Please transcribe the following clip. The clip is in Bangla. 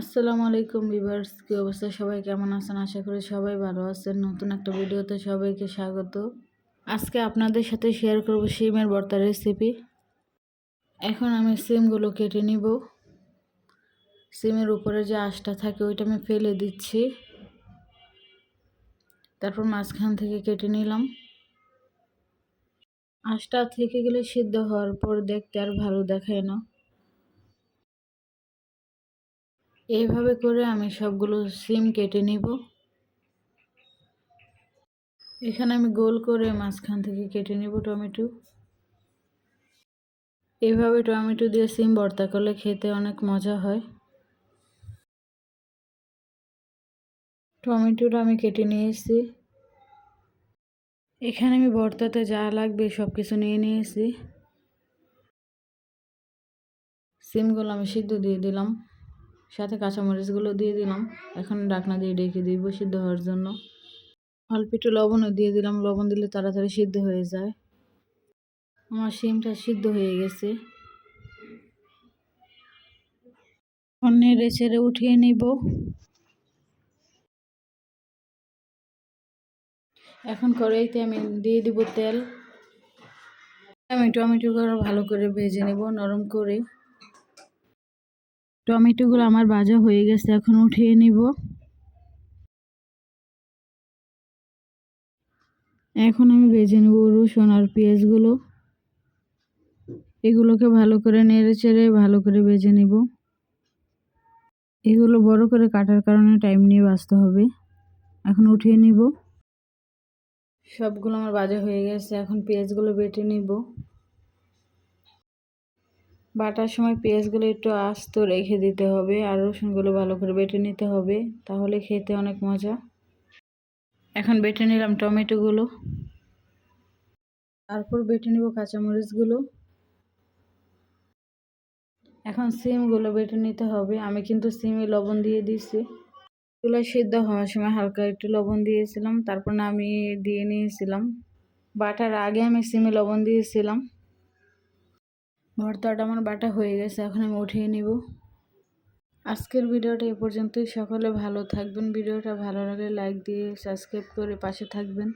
আসসালামু আলাইকুম ভিভার্স কি অবস্থা? সবাই কেমন আছেন? আশা করি সবাই ভালো আছেন। নতুন একটা ভিডিওতে সবাইকে স্বাগত। আজকে আপনাদের সাথে শেয়ার করব সিমের ভর্তা রেসিপি এখন আমি সিমগুলো কেটে নিব। সিমের উপরে যে আঁশটা থাকে, ওইটা আমি ফেলে দিচ্ছি। তারপর মাঝখান থেকে কেটে নিলাম। আঁশটা থেকে গেলে সিদ্ধ হওয়ার পর দেখতে আর ভালো দেখায় না। এইভাবে করে আমি সবগুলো সিম কেটে নিব। এখানে আমি গোল করে মাঝখান থেকে কেটে নিব টমেটো। এইভাবে টমেটো দিয়ে সিম ভর্তা করলে খেতে অনেক মজা হয়। টমেটোটা আমি কেটে নিয়েছি। এখানে আমি ভর্তাতে যা লাগবে সব কিছু নিয়ে নিয়েছি। সিমগুলো আমি সিদ্ধ দিয়ে দিলাম। সাথে কাঁচামরিচগুলো দিয়ে দিলাম। এখন ডাকনা দিয়ে ডেকে দিব সিদ্ধ হওয়ার জন্য। অল্প একটু লবণও দিয়ে দিলাম। লবণ দিলে তাড়াতাড়ি সিদ্ধ হয়ে যায়। আমার শিমটা সিদ্ধ হয়ে গেছে। নেড়ে ছেড়ে উঠিয়ে নিব। এখন কড়াইতে আমি দিয়ে দিব তেল। আমি টমেটো ভালো করে ভেজে নেব, নরম করে। টমেটোগুলো আমার ভাজা হয়ে গেছে, এখন উঠিয়ে নিব। এখন আমি ভেজে নেব রসুন আর পেঁয়াজগুলো। এগুলোকে ভালো করে নেড়ে চেড়ে ভালো করে ভেজে নেব। এগুলো বড় করে কাটার কারণে টাইম নিয়ে বাঁচতে হবে। এখন উঠিয়ে নিব। সবগুলো আমার বাজা হয়ে গেছে, এখন পেঁয়াজগুলো বেটে নিব। বাটার সময় পেঁয়াজগুলো একটু আস্ত রেখে দিতে হবে আর রসুনগুলো ভালো করে বেটে নিতে হবে, তাহলে খেতে অনেক মজা। এখন বেটে নিলাম টমেটোগুলো। তারপর বেটে নিব কাঁচামরিচগুলো। এখন সিমগুলো বেটে নিতে হবে, আমি কিন্তু সিমে লবণ দিয়ে দিছি চুলা সিদ্ধ হওয়ার সময় হালকা একটু লবণ দিয়েছিলাম, তারপর আমি দিয়ে নিয়েছিলাম। বাটার আগে আমি সিমে লবণ দিয়েছিলাম। ভর্তাটা আমার বাটা হয়ে গেছে, এখন আমি উঠিয়ে নিব। আজকের ভিডিওটা এ পর্যন্তই। সকলে ভালো থাকবেন। ভিডিওটা ভালো লাগলে লাইক দিয়ে সাবস্ক্রাইব করে পাশে থাকবেন।